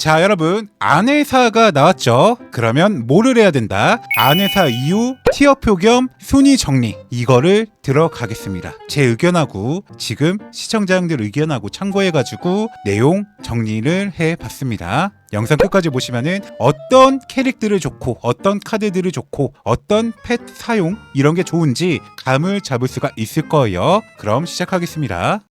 자 여러분 안회사가 나왔죠? 그러면 뭐를 해야 된다? 안회사 이후 티어표 겸 순위 정리. 이거를 들어가겠습니다. 제 의견하고 지금 시청자님들 의견하고 참고해가지고 내용 정리를 해봤습니다. 영상 끝까지 보시면은 어떤 캐릭들을 좋고 어떤 카드들을 좋고 어떤 펫 사용 이런 게 좋은지 감을 잡을 수가 있을 거예요. 그럼 시작하겠습니다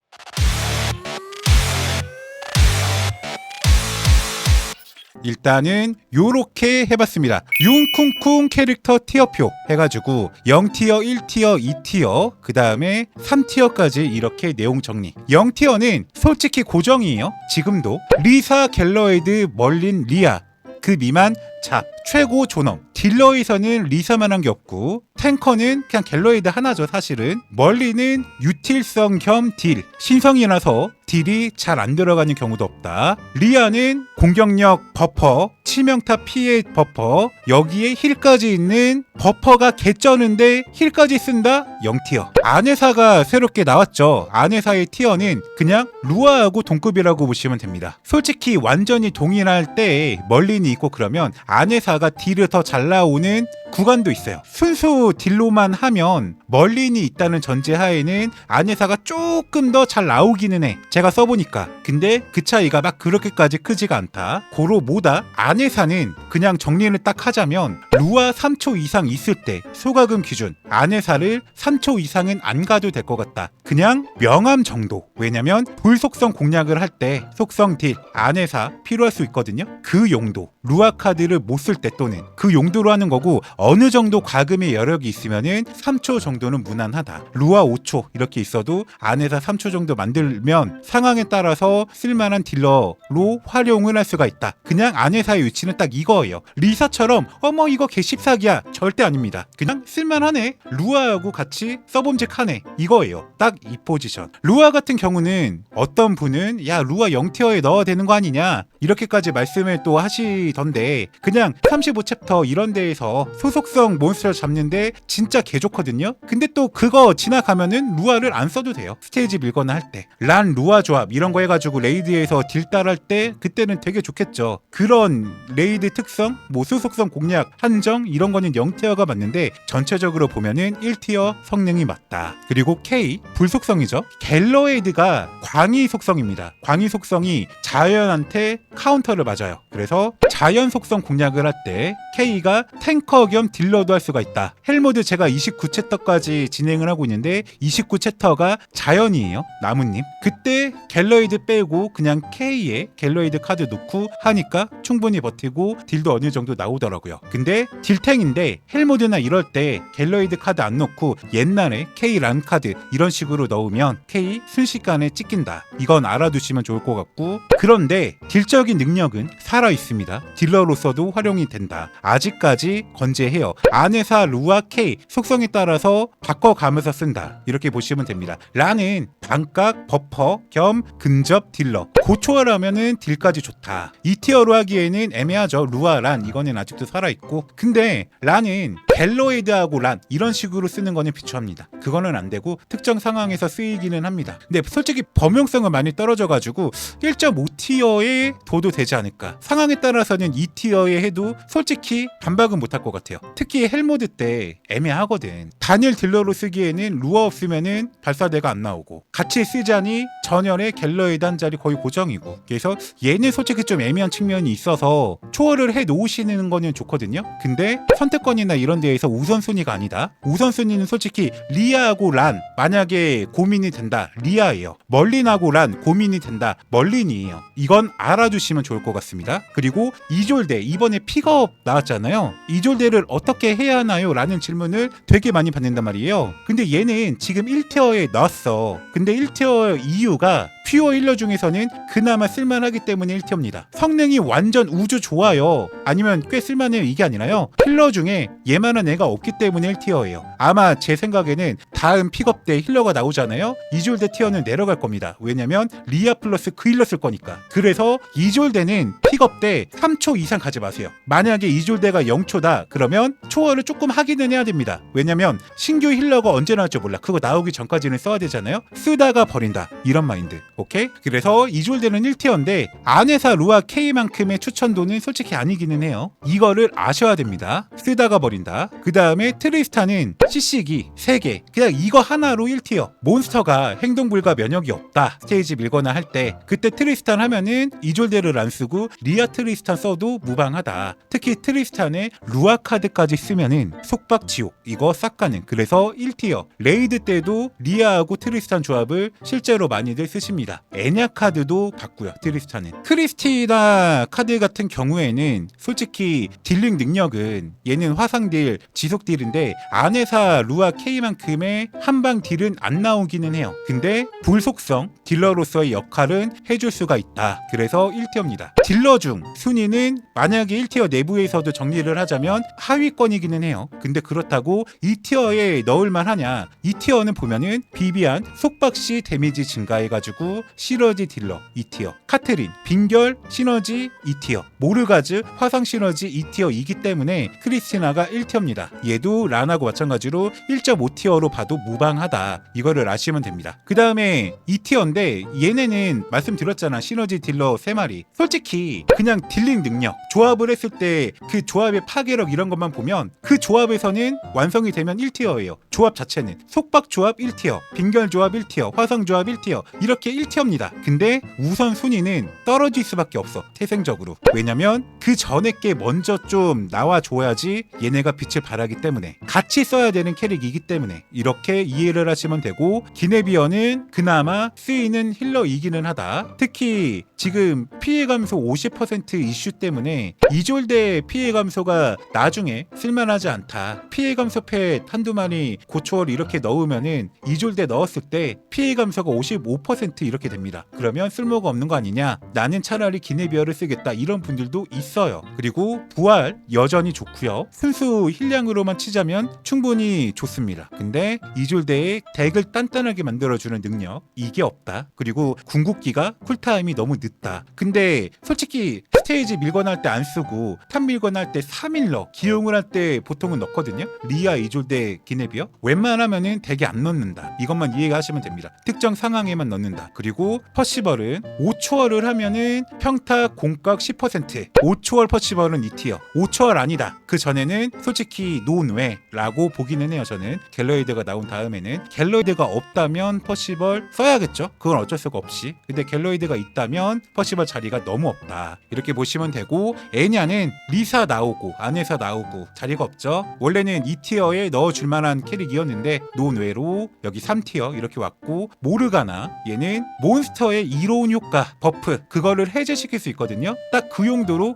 일단은 요렇게 해봤습니다. 융쿵쿵 캐릭터 티어표 해가지고 0티어, 1티어, 2티어, 그 다음에 3티어까지 이렇게 내용 정리. 0티어는 솔직히 고정이에요. 지금도. 리사, 갤러에드, 멀린, 리아. 그 미만 잡 최고 존엄. 딜러에서는 리사만한 게 없고 탱커는 그냥 갤러이드 하나죠 사실은. 멀리는 유틸성 겸 딜. 신성이라서 딜이 잘 안 들어가는 경우도 없다. 리아는 공격력 버퍼 치명타 피해 버퍼 여기에 힐까지 있는 버퍼가 개쩌는데 힐까지 쓴다? 0티어. 안회사가 새롭게 나왔죠. 안회사의 티어는 그냥 루아하고 동급이라고 보시면 됩니다. 솔직히 완전히 동일할 때 멀린이 있고 그러면 안회사 가 딜을 더 잘 나오는 구간도 있어요. 순수 딜로만 하면 멀린이 있다는 전제하에는 안회사가 조금 더 잘 나오기는 해. 제가 써보니까. 근데 그 차이가 막 그렇게까지 크지가 않다. 고로 뭐다? 안회사는 그냥 정리를 딱 하자면 루아 3초 이상 있을 때 소가금 기준 안회사를 3초 이상은 안 가도 될 것 같다. 그냥 명암 정도. 왜냐면 불속성 공략을 할 때 속성 딜 안회사 필요할 수 있거든요. 그 용도. 루아 카드를 못 쓸 때 또는 그 용도로 하는 거고 어느 정도 과금의 여력이 있으면은 3초 정도는 무난하다. 루아 5초 이렇게 있어도 안에서 3초 정도 만들면 상황에 따라서 쓸만한 딜러로 활용을 할 수가 있다. 그냥 안에서의 위치는 딱 이거예요. 리사처럼 어머 이거 개십사기야 절대 아닙니다. 그냥 쓸만하네. 루아하고 같이 써봄직하네. 이거예요. 딱 이 포지션. 루아 같은 경우는 어떤 분은 야 루아 0티어에 넣어야 되는 거 아니냐 이렇게까지 말씀을 또 하시던데 그냥 35챕터 이런 데에서 소속성 몬스터를 잡는데 진짜 개 좋거든요. 근데 또 그거 지나가면은 루아를 안 써도 돼요. 스테이지 밀거나 할 때. 란 루아 조합 이런 거 해가지고 레이드에서 딜 따랄 때 그때는 되게 좋겠죠. 그런 레이드 특성, 뭐 소속성 공략, 한정 이런 거는 0티어가 맞는데 전체적으로 보면은 1티어 성능이 맞다. 그리고 K 불속성이죠. 갤러에이드가 광희 속성입니다. 광희 속성이 자연한테 카운터를 맞아요. 그래서 자연 속성 공략을 할 때 K가 탱커 겸 딜러도 할 수가 있다. 헬모드 제가 29챕터까지 진행을 하고 있는데 29챕터가 자연이에요. 나무님. 그때 갤러이드 빼고 그냥 K에 갤러이드 카드 놓고 하니까 충분히 버티고 딜도 어느 정도 나오더라고요. 근데 딜탱인데 헬모드나 이럴 때 갤러이드 카드 안 넣고 옛날에 K 란 카드 이런 식으로 넣으면 K 순식간에 찍힌다. 이건 알아두시면 좋을 것 같고 그런데 딜적 인 능력은 살아 있습니다. 딜러로서도 활용이 된다. 아직까지 건재해요. 안에사 루아 K 속성에 따라서 바꿔가면서 쓴다. 이렇게 보시면 됩니다. 라는 반각 버퍼 겸 근접 딜러. 고초하라면은 딜까지 좋다. 2티어로 하기에는 애매하죠. 루아 란 이거는 아직도 살아 있고. 근데 라는 갤로이드하고 란 이런 식으로 쓰는 거는 비추합니다. 그거는 안 되고 특정 상황에서 쓰이기는 합니다. 근데 솔직히 범용성은 많이 떨어져가지고 1.5티어에 둬도 되지 않을까. 상황에 따라서는 2티어에 해도 솔직히 반박은 못할 것 같아요. 특히 헬모드 때 애매하거든. 단일 딜러로 쓰기에는 루어 없으면은 발사대가 안 나오고 같이 쓰자니 전열의 갤러이드 한 자리 거의 고정이고 그래서 얘는 솔직히 좀 애매한 측면이 있어서 초월을 해 놓으시는 거는 좋거든요. 근데 선택권이나 이런 데에서 우선순위가 아니다. 우선순위는 솔직히 리아하고 란 만약에 고민이 된다. 리아예요. 멀린하고 란 고민이 된다. 멀린이에요. 이건 알아두 시면 좋을 것 같습니다. 그리고 이졸대 이번에 픽업 나왔잖아요. 이졸대를 어떻게 해야 하나요? 라는 질문을 되게 많이 받는단 말이에요. 근데 얘는 지금 1티어에 넣었어. 근데 1티어 이유가 퓨어 힐러 중에서는 그나마 쓸만하기 때문에 1티어입니다. 성능이 완전 우주 좋아요. 아니면 꽤 쓸만해요. 이게 아니라요. 힐러 중에 얘만한 애가 없기 때문에 1티어예요. 아마 제 생각에는 다음 픽업 때 힐러가 나오잖아요. 이졸대 티어는 내려갈 겁니다. 왜냐면 리아 플러스 그 힐러 쓸 거니까. 그래서 이졸대는 픽업 때 3초 이상 가지 마세요. 만약에 이졸대가 0초다 그러면 초월을 조금 하기는 해야 됩니다. 왜냐면 신규 힐러가 언제 나올지 몰라. 그거 나오기 전까지는 써야 되잖아요. 쓰다가 버린다. 이런 마인드. 오케이? 그래서 이졸대는 1티어인데 안에사 루아 K만큼의 추천도는 솔직히 아니기는 해요. 이거를 아셔야 됩니다. 쓰다가 버린다. 그 다음에 트리스타는 CC기 3개. 그냥 이거 하나로 1티어. 몬스터가 행동불가 면역이 없다. 스테이지 밀거나 할 때 그때 트리스탄 하면은 이졸대를 안 쓰고 리아 트리스탄 써도 무방하다. 특히 트리스탄에 루아 카드까지 쓰면은 속박지옥 이거 싹 가는. 그래서 1티어. 레이드 때도 리아하고 트리스탄 조합을 실제로 많이들 쓰십니다. 애냐 카드도 봤고요. 트리스탄은. 크리스티나 카드 같은 경우에는 솔직히 딜링 능력은 얘는 화상 딜, 지속 딜인데 안에사 루아 K만큼의 한방 딜은 안 나오기는 해요. 근데 불속성 딜러로서의 역할은 해줄 수가 있다. 그래서 1티어입니다. 딜러 중 순위는 만약에 1티어 내부에서도 정리를 하자면 하위권이기는 해요. 근데 그렇다고 2티어에 넣을만 하냐? 2티어는 보면은 비비안 속박시 데미지 증가해가지고 시너지 딜러 2티어 카트린 빙결 시너지 2티어 모르가즈 화상 시너지 2티어이기 때문에 크리스티나가 1티어입니다. 얘도 란하고 마찬가지로 1.5티어로 봐도 무방하다. 이거를 아시면 됩니다. 그 다음에 2티어인데 얘네는 말씀드렸잖아 시너지 딜러 3마리 솔직히 그냥 딜링 능력 조합을 했을 때 그 조합의 파괴력 이런 것만 보면 그 조합에서는 완성이 되면 1티어예요. 조합 자체는 속박 조합 1티어, 빙결 조합 1티어, 화성 조합 1티어 이렇게 1티어입니다. 근데 우선 순위는 떨어질 수밖에 없어 태생적으로. 왜냐면 그 전에 게 먼저 좀 나와 줘야지 얘네가 빛을 발하기 때문에 같이 써야 되는 캐릭이기 때문에 이렇게 이해를 하시면 되고 기네비어는 그나마 쓰이는 힐러이기는 하다. 특히 지금 피해 감소 50% 이슈 때문에 이졸대 피해 감소가 나중에 쓸만하지 않다. 피해 감소 팻 한두 마리 고초월 이렇게 넣으면은 이졸대 넣었을 때 피해 감소가 55% 이렇게 됩니다. 그러면 쓸모가 없는 거 아니냐? 나는 차라리 기네비어를 쓰겠다. 이런 분들도 있어요. 그리고 부활 여전히 좋고요. 순수 힐량으로만 치자면 충분히 좋습니다. 근데 이졸대의 덱을 단단하게 만들어주는 능력 이게 없다. 그리고 궁극기가 쿨타임이 너무 늦다. 근데 솔직히 스테이지 밀거나 할때 안 쓰고 탑 밀거나 할때 3일러 기용을 할 때 보통은 넣거든요. 리아 이졸대 기네비어 웬만하면은 덱에 안 넣는다. 이것만 이해하시면 됩니다. 특정 상황에만 넣는다. 그리고 퍼시벌은 5초월을 하면은 평타 공각 10% 5초월 퍼시벌은 2티어 5초월 아니다. 그 전에는 솔직히 논외라고 보기는 해요. 저는 갤러이드가 나온 다음에는 갤러이드가 없다면 퍼시벌 써야겠죠. 그건 어쩔 수가 없이. 근데 갤러이드가 있다면 퍼시벌 자리가 너무 없다. 이렇게 보시면 되고 애냐는 리사 나오고 아네사 나오고 자리가 없죠. 원래는 2티어에 넣어줄 만한 캐릭이었는데 논외로 여기 3티어 이렇게 왔고 모르가나 얘는 몬스터의 이로운 효과 버프 그거를 해제시킬 수 있거든요. 딱 그 용도로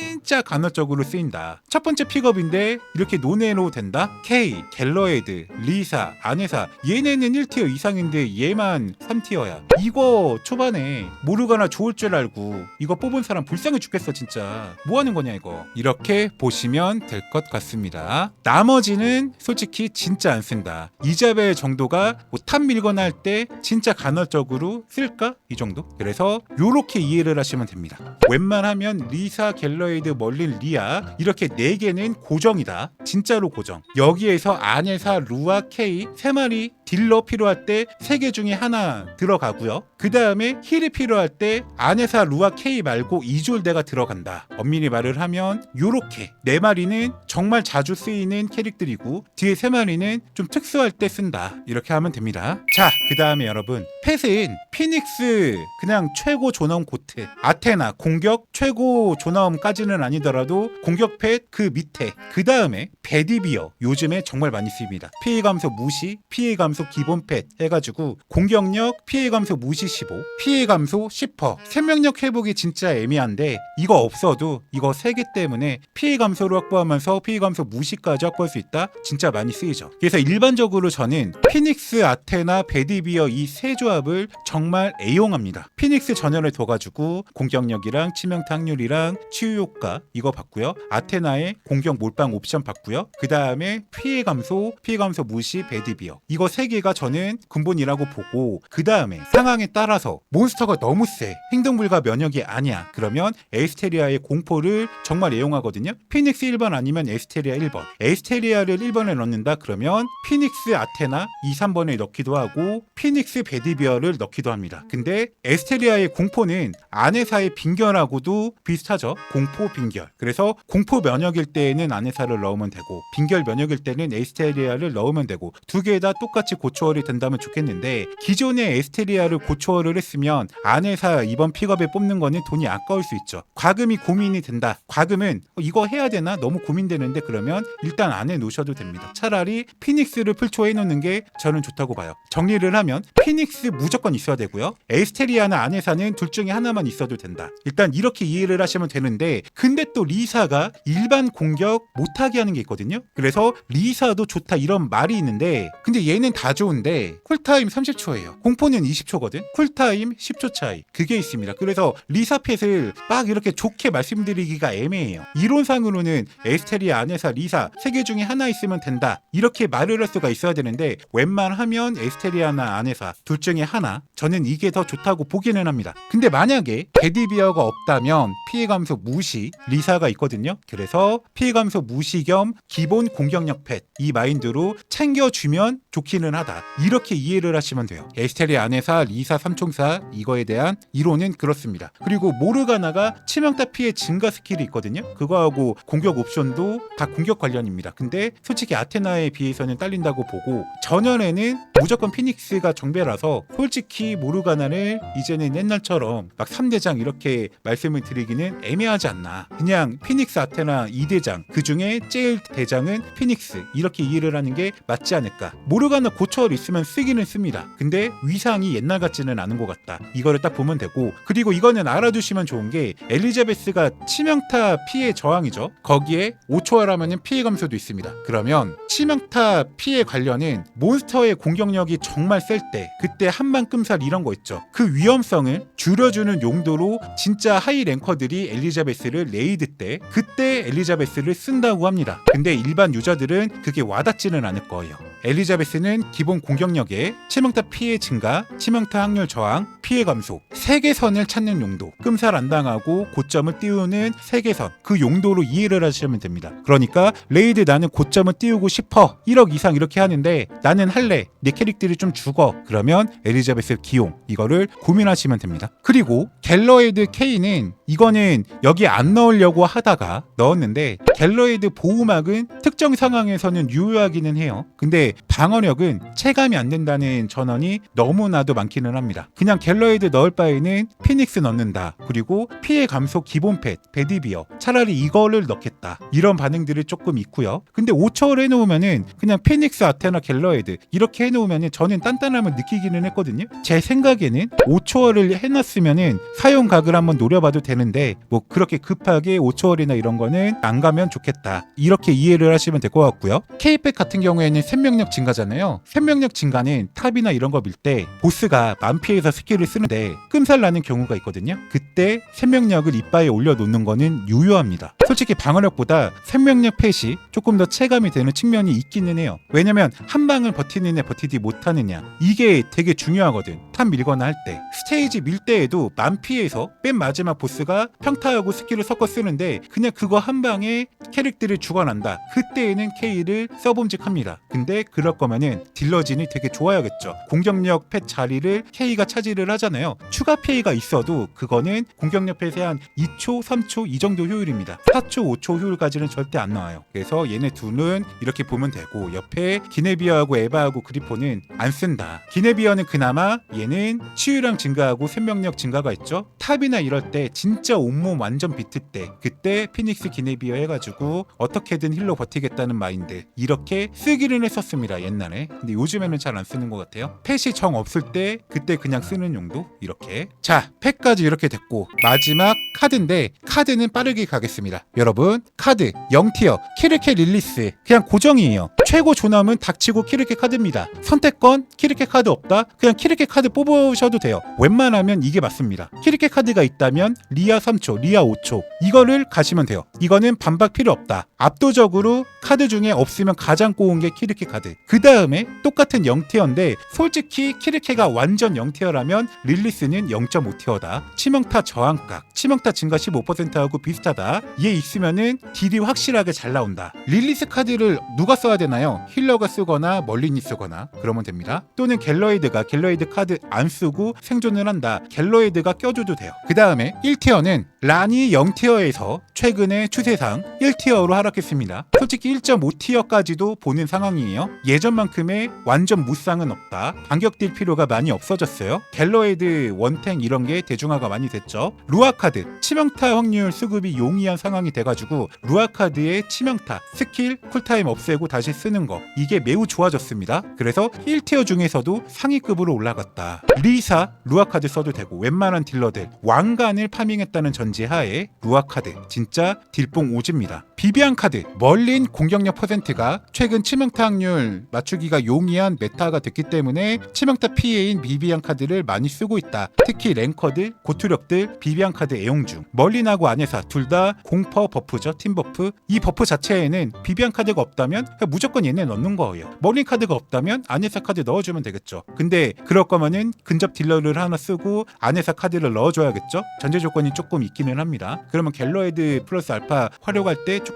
진짜 간헐적으로 쓰인다. 첫 번째 픽업인데 이렇게 논외로 된다? K, 갤러에드, 리사, 아네사 얘네는 1티어 이상인데 얘만 3티어야. 이거 초반에 모르가나 좋을 줄 알고 이거 뽑은 사람 불쌍해 죽겠어 진짜. 뭐 하는 거냐 이거. 이렇게 보시면 될 것 같습니다. 나머지는 솔직히 진짜 안 쓴다. 이자벨 정도가 뭐탑 밀거나 할 때 진짜 간헐적으로 쓸까? 이 정도? 그래서 요렇게 이해를 하시면 됩니다. 웬만하면 리사, 갤러 이드, 멀린, 리아 이렇게 네 개는 고정이다. 진짜로 고정. 여기에서 아네사, 루아, K 세 마리 딜러 필요할 때세개 중에 하나 들어가고요. 그 다음에 힐이 필요할 때 아네사, 루아, K 말고 이졸대가 들어간다. 엄밀히 말을 하면 요렇게 네 마리는 정말 자주 쓰이는 캐릭들이고 뒤에 세 마리는 좀 특수할 때 쓴다. 이렇게 하면 됩니다. 자, 그 다음에 여러분 펫은 피닉스 그냥 최고 존엄 고트 아테나 공격 최고 존엄까지는 아니더라도 공격 펫 그 밑에 그 다음에 베디비어 요즘에 정말 많이 쓰입니다. 피해 감소 무시, 피해 감소 기본 펫 해가지고 공격력 피해 감소 무시 15, 피해 감소 10%. 생명력 회복이 진짜 애매한데 이거 없어도 이거 세개 때문에 피해 감소를 확보하면서 피해 감소 무시까지 확보할 수 있다. 진짜 많이 쓰이죠. 그래서 일반적으로 저는 피닉스, 아테나, 베디비어 이 세 조합을 정말 애용합니다. 피닉스 전열을 둬가지고 공격력이랑 치명타 확률이랑 치유 효과 이거 봤고요. 아테나의 공격 몰빵 옵션 봤고요. 그 다음에 피해 감소, 피해 감소 무시, 베디비어 이거 세 개가 저는 근본이라고 보고 그 다음에 상황에 따라서 몬스터가 너무 세. 행동 불가 면역이 아니야. 그러면 에스테리아의 공포를 정말 애용하거든요. 피닉스 1번 아니면 에스테리아 1번. 에스테리아를 1번에 넣는다 그러면 피닉스 아테나 2, 3번에 넣기도 하고 피닉스 베디비어를 넣기도 합니다. 근데 에스테리아의 공포는 아네사의 빙결하고도 비슷하죠. 공포 빙결. 그래서 공포 면역일 때에는 아네사를 넣으면 되고 빙결 면역일 때는 에스테리아를 넣으면 되고 두 개 다 똑같이 고초월이 된다면 좋겠는데 기존의 에스테리아를 고초 월을 했으면 아네사 이번 픽업에 뽑는 거는 돈이 아까울 수 있죠. 과금이 고민이 된다. 과금은 어, 이거 해야 되나? 너무 고민되는데 그러면 일단 안해 놓으셔도 됩니다. 차라리 피닉스를 풀초해 놓는 게 저는 좋다고 봐요. 정리를 하면 피닉스 무조건 있어야 되고요. 에스테리아나 아네사는 둘 중에 하나만 있어도 된다. 일단 이렇게 이해를 하시면 되는데 근데 또 리사가 일반 공격 못하게 하는 게 있거든요. 그래서 리사도 좋다 이런 말이 있는데 근데 얘는 다 좋은데 쿨타임 30초예요. 공포는 20초거든 쿨타임 10초 차이. 그게 있습니다. 그래서 리사 펫을 막 이렇게 좋게 말씀드리기가 애매해요. 이론상으로는 에스테리아 아네사 리사 세 개 중에 하나 있으면 된다. 이렇게 말을 할 수가 있어야 되는데 웬만하면 에스테리아나 아네사 둘 중에 하나. 저는 이게 더 좋다고 보기는 합니다. 근데 만약에 베디비어가 없다면 피해 감소 무시 리사가 있거든요. 그래서 피해 감소 무시 겸 기본 공격력 펫 이 마인드로 챙겨주면 좋기는 하다. 이렇게 이해를 하시면 돼요. 에스테리아 아네사 리사 삼총사 이거에 대한 이론은 그렇습니다. 그리고 모르가나가 치명타 피해 증가 스킬이 있거든요. 그거하고 공격 옵션도 다 공격 관련입니다. 근데 솔직히 아테나에 비해서는 딸린다고 보고 전연에는 무조건 피닉스가 정배라서 솔직히 모르가나를 이제는 옛날처럼 막 3대장 이렇게 말씀을 드리기는 애매하지 않나. 그냥 피닉스 아테나 2대장 그 중에 제일 대장은 피닉스. 이렇게 이해를 하는 게 맞지 않을까. 모르가나 고철 있으면 쓰기는 씁니다. 근데 위상이 옛날 같지는 않은 것 같다. 이거를 딱 보면 되고. 그리고 이거는 알아두시면 좋은 게 엘리자베스가 치명타 피해 저항이죠. 거기에 5초하라면 피해 감소도 있습니다. 그러면 치명타 피해 관련은 몬스터의 공격 력이 정말 셀 때 그때 한방 끔살 이런 거 있죠. 그 위험성을 줄여주는 용도로 진짜 하이 랭커들이 엘리자베스를 레이드 때 그때 엘리자베스를 쓴다고 합니다. 근데 일반 유저들은 그게 와닿지는 않을 거예요. 엘리자베스는 기본 공격력에 치명타 피해 증가, 치명타 확률 저항, 피해 감소, 세계선을 찾는 용도, 끔살 안 당하고 고점을 띄우는 세계선 그 용도로 이해를 하시면 됩니다. 그러니까 레이드 나는 고점을 띄우고 싶어 1억 이상 이렇게 하는데 나는 할래 내 캐릭들이 좀 죽어 그러면 엘리자베스 기용 이거를 고민하시면 됩니다. 그리고 갤러에드 K는 이거는 여기 안 넣으려고 하다가 넣었는데 갤러에드 보호막은 특정 상황에서는 유효하기는 해요. 근데 방어력은 체감이 안 된다는 전원이 너무나도 많기는 합니다. 그냥 갤러에드 넣을 바에는 피닉스 넣는다. 그리고 피해 감소 기본 펫, 베디비어. 차라리 이거를 넣겠다. 이런 반응들이 조금 있고요. 근데 5초를 해놓으면은 그냥 피닉스, 아테나, 갤러에드 이렇게 해놓으면 은 저는 단단함을 느끼기는 했거든요. 제 생각에는 5초월을 해놨으면은 사용 각을 한번 노려봐도 되는데 뭐 그렇게 급하게 5초월이나 이런 거는 안 가면 좋겠다. 이렇게 이해를 하시면 될 것 같고요. K백 같은 경우에는 생명력 증가잖아요. 생명력 증가는 탑이나 이런 거 밀 때 보스가 만피해서 스킬을 쓰는데 끔살 나는 경우가 있거든요. 그때 생명력을 이빠에 올려놓는 거는 유효합니다. 솔직히 방어력보다 생명력 펫이 조금 더 체감이 되는 측면이 있기는 해요. 왜냐면 한 방을 버티느냐 버티지 못하느냐 이게 되게 중요하거든. 탑 밀거나 할 때 스테이지 밀 때에도 만피해서 맨 마지막 보스가 평타하고 스킬을 섞어 쓰는데 그냥 그거 한 방에 캐릭터를 죽어난다. 그때에는 K를 써봄직합니다. 근데 그럴 거면은 딜러진이 되게 좋아야겠죠. 공격력 펫 자리를 K가 차지를 하잖아요. 추가 피해가 있어도 그거는 공격력 펫의 한 2초, 3초 이 정도 효율입니다. 4초, 5초 효율까지는 절대 안 나와요. 그래서 얘네 둘은 이렇게 보면 되고 옆에 기네비어하고 에바하고 그리포는 안 쓴다. 기네비어는 그나마 얘는 치유량 증가하고 생명력 증가가 있죠. 탑이나 이럴 때 진짜 온몸 완전 비트 때 그때 피닉스 기네비어 해가지고 어떻게든 힐로 버티겠다는 마인드. 이렇게 쓰기는 했었습니다 옛날에. 근데 요즘에는 잘 안 쓰는 것 같아요. 펫이 정 없을 때 그때 그냥 쓰는 용도? 이렇게. 자 펫까지 이렇게 됐고 마지막 카드인데 카드는 빠르게 가겠습니다. 여러분 카드 0티어 키르케 릴리스. 그냥 고정이에요 최고 조남은 닥치고 키르케 카드입니다. 선택권 키르케 카드 없다? 그냥 키르케 카드 뽑으셔도 돼요. 웬만하면 이게 맞습니다. 키르케 카드가 있다면 리아 3초 리아 5초. 이거를 가시면 돼요. 이거는 반박 필요 없다. 압도적으로 카드 중에 없으면 가장 꼬운 게 키르케 카드. 카드. 그 다음에 똑같은 0티어인데 솔직히 키르케가 완전 0티어라면 릴리스는 0.5티어다. 치명타 저항각, 치명타 증가 15%하고 비슷하다. 얘 있으면은 딜이 확실하게 잘 나온다. 릴리스 카드를 누가 써야 되나 요? 힐러가 쓰거나 멀린이 쓰거나 그러면 됩니다. 또는 갤러이드가 갤러이드 카드 안 쓰고 생존을 한다. 갤러이드가 껴줘도 돼요. 그 다음에 1티어는 란이 0티어에서 최근에 추세상 1티어로 하락했습니다. 솔직히 1.5티어까지도 보는 상황이에요. 예전만큼의 완전 무쌍은 없다. 반격 딜 필요가 많이 없어졌어요. 갤러이드 원탱 이런 게 대중화가 많이 됐죠. 루아 카드 치명타 확률 수급이 용이한 상황이 돼가지고 루아 카드의 치명타 스킬 쿨타임 없애고 다시 쓰는 거 이게 매우 좋아졌습니다. 그래서 1티어 중에서도 상위급으로 올라갔다. 리사 루아 카드 써도 되고 웬만한 딜러들 왕관을 파밍했다는 전제 하에 루아 카드 진짜 딜뽕 오집니다. 비비안 카드 멀린 공격력 퍼센트가 최근 치명타 확률 맞추기가 용이한 메타가 됐기 때문에 치명타 피해인 비비안 카드를 많이 쓰고 있다. 특히 랭커들, 고투력들 비비안 카드 애용 중 멀린하고 아네사 둘 다 공퍼 버프죠 팀 버프 이 버프 자체에는 비비안 카드가 없다면 무조건 얘네 넣는 거예요. 멀린 카드가 없다면 아네사 카드 넣어주면 되겠죠. 근데 그럴 거면은 근접 딜러를 하나 쓰고 아네사 카드를 넣어줘야겠죠. 전제 조건이 조금 있기는 합니다. 그러면 갤러헤드 플러스 알파 활용할 때 조금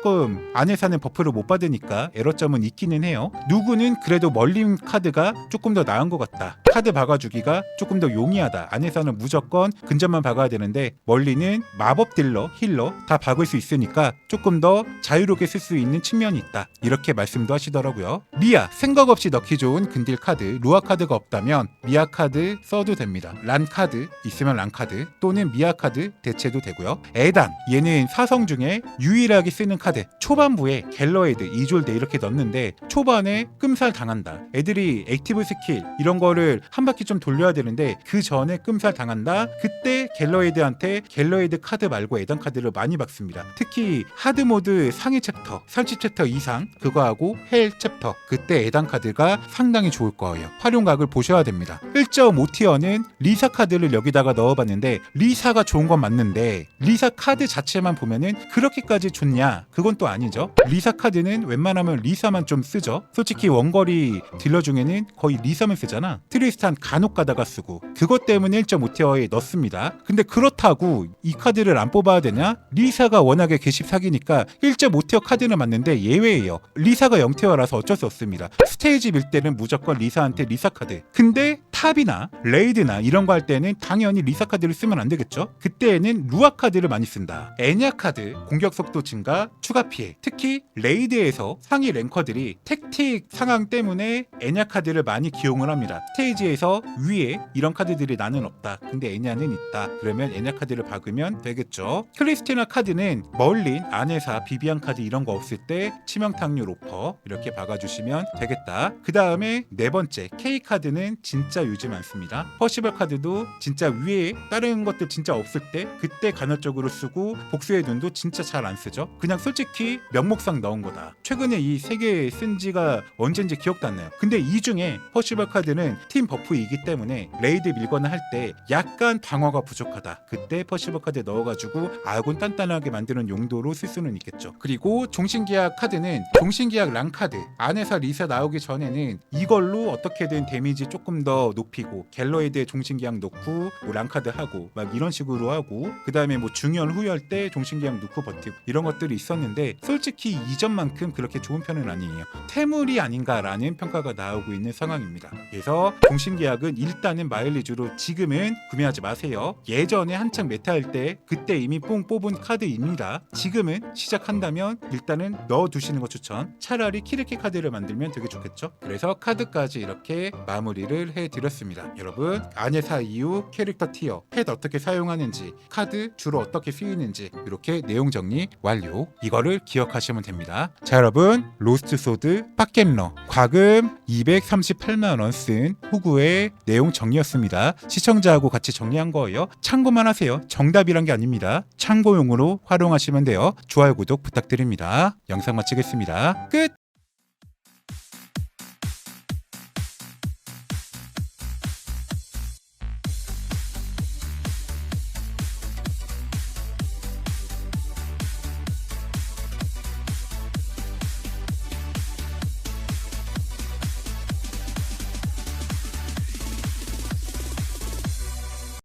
아네사는 버프를 못 받으니까 에러점은 있기는 해요. 누구는 그래도 멀린 카드가 조금 더 나은 것 같다. 카드 박아주기가 조금 더 용이하다. 아네사는 무조건 근접만 박아야 되는데 멀리는 마법 딜러, 힐러 다 박을 수 있으니까 조금 더 자유롭게 쓸 수 있는 측면이 있다. 이렇게 말씀도 하시더라고요. 미아 생각 없이 넣기 좋은 근딜 카드 루아 카드가 없다면 미아 카드 써도 됩니다. 란 카드 있으면 란 카드 또는 미아 카드 대체도 되고요. 에단 얘는 사성 중에 유일하게 쓰는 카드 초반부에 갤러헤드 이졸데 이렇게 넣는데 초반에 끔살 당한다. 애들이 액티브 스킬 이런 거를 한 바퀴 좀 돌려야 되는데 그 전에 끔살 당한다. 그때 갤러헤드한테 갤러헤드 카드 말고 에단 카드를 많이 박습니다. 특히 하드 모드 상위 챕터, 설치 챕터 이상 그거하고 헬 챕터 그때 에단 카드가 상당히 좋을 거예요. 활용각을 보셔야 됩니다. 1.5티어는 리사 카드를 여기다가 넣어봤는데 리사가 좋은 건 맞는데 리사 카드 자체만 보면은 그렇게까지 좋냐? 그건 또 아니죠. 리사 카드는 웬만하면 리사만 좀 쓰죠. 솔직히 원거리 딜러 중에는 거의 리사만 쓰잖아. 트리 스탄 간혹 가다가 쓰고 그것 때문에 1.5티어에 넣습니다. 근데 그렇다고 이 카드를 안 뽑아야 되냐? 리사가 워낙에 개십 사기니까 1.5티어 카드는 맞는데 예외예요. 리사가 0티어라서 어쩔 수 없습니다. 스테이지 밀 때는 무조건 리사한테 리사 카드. 근데 탑이나 레이드나 이런 거 할 때는 당연히 리사 카드를 쓰면 안 되겠죠? 그때에는 루아 카드를 많이 쓴다. 애냐 카드, 공격 속도 증가, 추가 피해. 특히 레이드에서 상위 랭커들이 택틱 상황 때문에 애냐 카드를 많이 기용을 합니다. 스테이지에서 위에 이런 카드들이 나는 없다. 근데 애냐는 있다. 그러면 애냐 카드를 박으면 되겠죠. 크리스티나 카드는 멀린, 아네사, 비비안 카드 이런 거 없을 때 치명타률 오퍼 이렇게 박아주시면 되겠다. 그 다음에 네 번째 K 카드는 진짜 유지 많습니다. 퍼시벌 카드도 진짜 위에 다른 것들 진짜 없을 때 그때 간헐적으로 쓰고 복수의 눈도 진짜 잘 안 쓰죠. 그냥 솔직히 명목상 넣은 거다. 최근에 이 세 개 쓴 지가 언젠지 기억도 안 나요. 근데 이 중에 퍼시벌 카드는 팀 버프이기 때문에 레이드 밀거나 할 때 약간 방어가 부족하다. 그때 퍼시벌 카드 넣어가지고 아군 단단하게 만드는 용도로 쓸 수는 있겠죠. 그리고 종신계약 카드는 종신계약 랑 카드 안에서 리사 나오기 전에는 이걸로 어떻게든 데미지 조금 더 높이고 갤러이드에 종신계약 넣고 뭐 랑카드 하고 막 이런 식으로 하고 그 다음에 뭐 중열 후열 때 종신계약 넣고 버티고 이런 것들이 있었는데 솔직히 이전만큼 그렇게 좋은 편은 아니에요. 태물이 아닌가라는 평가가 나오고 있는 상황입니다. 그래서 종신계약은 일단은 마일리지로 지금은 구매하지 마세요. 예전에 한창 메타일 때 그때 이미 뽕 뽑은 카드입니다. 지금은 시작한다면 일단은 넣어두시는 거 추천. 차라리 키르키 카드를 만들면 되게 좋겠죠. 그래서 카드까지 이렇게 마무리를 해드렸습니다. 여러분 아네사 이후 캐릭터 티어 펫 어떻게 사용하는지 카드 주로 어떻게 쓰이는지 이렇게 내용 정리 완료. 이거를 기억하시면 됩니다. 자 여러분 로스트 소드 빡겜러 과금 238만 원 쓴 후구의 내용 정리였습니다. 시청자하고 같이 정리한 거예요. 참고만 하세요. 정답이란 게 아닙니다. 참고용으로 활용하시면 돼요. 좋아요 구독 부탁드립니다. 영상 마치겠습니다. 끝.